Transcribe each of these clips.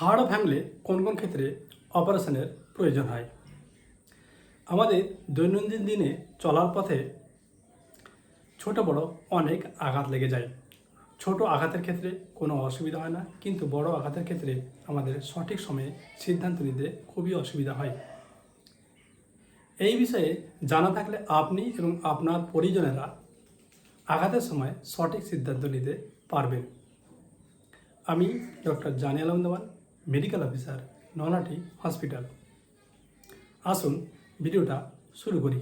হাড় ভাঙলে কোন কোন ক্ষেত্রে অপারেশনের প্রয়োজন হয়? আমাদের দৈনন্দিন দিনে চলার পথে ছোট বড় অনেক আঘাত লেগে যায়। ছোট আঘাতের ক্ষেত্রে কোনো অসুবিধা হয় না, কিন্তু বড় আঘাতের ক্ষেত্রে আমাদের সঠিক সময়ে সিদ্ধান্ত নিতে খুবই অসুবিধা হয়। এই বিষয়ে জানা থাকলে আপনি এবং আপনার পরিজনেরা আঘাতের সময় সঠিক সিদ্ধান্ত নিতে পারবেন। আমি doctor Jani Alam Dewan medical officer Nalhati hospital আসুন, ভিডিওটা শুরু করি।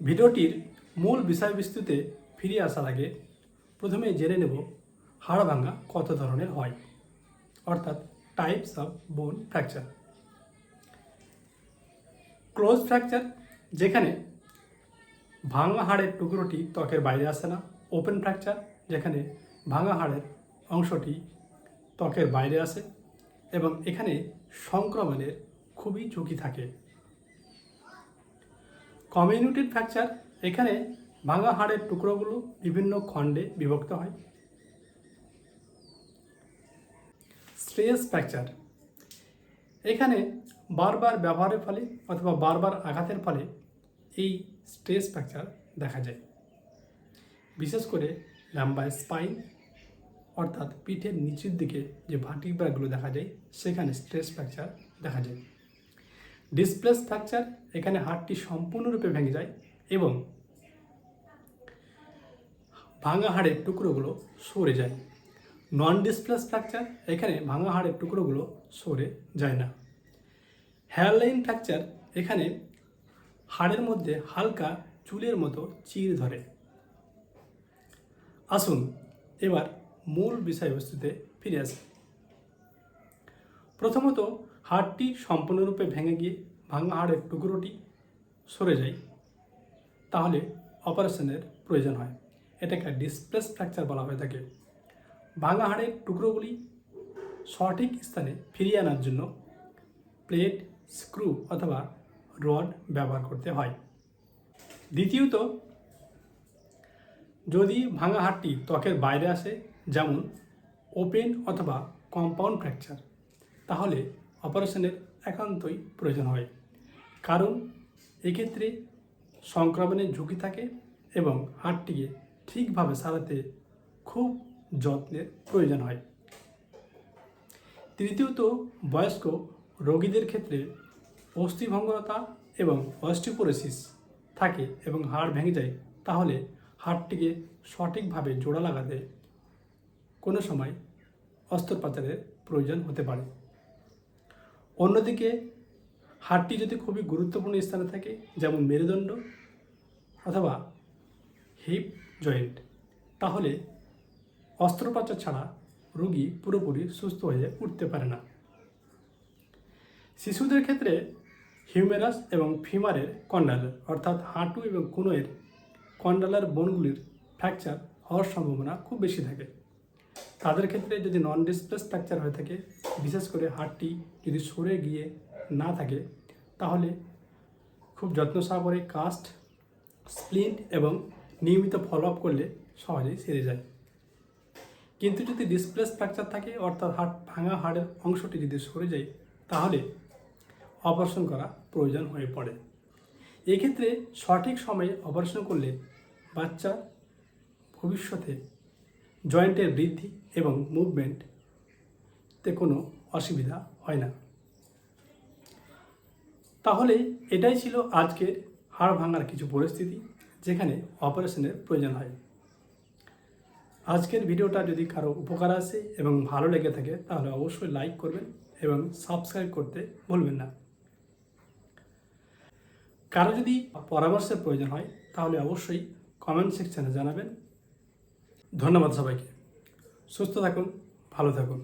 ভিডিওটির মূল বিষয়বস্তুতে ফিরে আসার আগে প্রথমে জেনে নেব হাড় ভাঙা কত ধরনের হয়, অর্থাৎ types of bone fracture close fracture যেখানে ভাঙা হাড়ের টুকরোটি ত্বকের বাইরে আসে না। ওপেন ফ্র্যাকচার যেখানে ভাঙা হাড়ের অংশটি ত্বকের বাইরে আসে এবং এখানে সংক্রমণের খুবই ঝুঁকি থাকে। কমিউনিটিড ফ্র্যাকচার এখানে ভাঙা হাড়ের টুকরোগুলো বিভিন্ন খণ্ডে বিভক্ত হয়। স্ট্রেস ফ্র্যাকচার এখানে বারবার ব্যবহারের ফলে অথবা বারবার আঘাতের ফলে এই স্ট্রেস ফ্র্যাকচার দেখা যায়। বিশেষ করে ল্যাম্বাই স্পাইন, অর্থাৎ পিঠের নিচের দিকে যে ভার্টিব্রাগুলো দেখা যায়, সেখানে স্ট্রেস ফ্র্যাকচার দেখা যায়। ডিসপ্লেস ফ্র্যাকচার এখানে হাড়টি সম্পূর্ণরূপে ভেঙে যায় এবং ভাঙা হাড়ের টুকরোগুলো সরে যায়। নন ডিসপ্লেস ফ্র্যাকচার এখানে ভাঙা হাড়ের টুকরোগুলো সরে যায় না। হেয়ারলাইন ফ্র্যাকচার এখানে হাড়ের মধ্যে হালকা চুলের মতো চির ধরে। আসুন, এবার মূল বিষয়বস্তুতে ফিরে আসি। প্রথমত, হাড়টি সম্পূর্ণরূপে ভেঙে গিয়ে ভাঙা হাড়ের টুকরোটি সরে যায় তাহলে অপারেশনের প্রয়োজন হয়। এটাকে ডিসপ্লেস ফ্র্যাকচার বলা হয়ে থাকে। ভাঙা হাড়ের টুকরোগুলি সঠিক স্থানে ফিরিয়ে আনার জন্য প্লেট, স্ক্রু অথবা রড ব্যবহার করতে হয়। দ্বিতীয়ত, যদি ভাঙা হাড়টি ত্বকের বাইরে আসে, যেমন ওপেন অথবা কম্পাউন্ড ফ্র্যাকচার, তাহলে অপারেশনের একান্তই প্রয়োজন হয়। কারণ এক্ষেত্রে সংক্রমণের ঝুঁকি থাকে এবং হাড়টিকে ঠিকভাবে সারাতে খুব যত্নের প্রয়োজন হয়। তৃতীয়ত, বয়স্ক রোগীদের ক্ষেত্রে অস্থিভঙ্গতা এবং অস্টিওপোরোসিস থাকে এবং হাড় ভেঙে যায়, তাহলে হাড়টিকে সঠিকভাবে জোড়া লাগাতে কোনো সময় অস্ত্রোপচারের প্রয়োজন হতে পারে। অন্যদিকে, হাড়টি যদি খুবই গুরুত্বপূর্ণ স্থানে থাকে, যেমন মেরুদণ্ড অথবা হিপ জয়েন্ট, তাহলে অস্ত্রোপচার ছাড়া রোগী পুরোপুরি সুস্থ হয়ে উঠতে পারে না। শিশুদের ক্ষেত্রে হিউমেরাস এবং ফিমারের কন্ডালার অর্থাৎ হাঁটু এবং কুনোয়ের কন্ডালার বোনগুলির ফ্র্যাকচার হওয়ার সম্ভাবনা খুব বেশি থাকে। তাদের ক্ষেত্রে যদি নন ডিসপ্লেস ফ্র্যাকচার হয়ে থাকে, বিশেষ করে হাড়টি যদি সরে গিয়ে না থাকে, তাহলে খুব যত্ন সহকারে কাস্ট, স্প্লিন্ট এবং নিয়মিত ফলো আপ করলে সহজেই সেরে যায়। কিন্তু যদি ডিসপ্লেস ফ্র্যাকচার থাকে, অর্থাৎ হাড় ভাঙা হাড়ের অংশটি যদি সরে যায়, তাহলে অপারেশন করা প্রয়োজন হয়ে পড়ে। এক্ষেত্রে সঠিক সময়ে অপারেশন করলে বাচ্চা ভবিষ্যতে জয়েন্টের বৃদ্ধি এবং মুভমেন্টতে কোনো অসুবিধা হয় না। তাহলে এটাই ছিল আজকের হাড় ভাঙার কিছু পরিস্থিতি যেখানে অপারেশনের প্রয়োজন হয়। আজকের ভিডিওটা যদি কারও উপকার আসে এবং ভালো লেগে থাকে, তাহলে অবশ্যই লাইক করবেন এবং সাবস্ক্রাইব করতে ভুলবেন না। কারও যদি পরামর্শের প্রয়োজন হয়, তাহলে অবশ্যই কমেন্ট সেকশানে জানাবেন। ধন্যবাদ সবাইকে। সুস্থ থাকুন, ভালো থাকুন।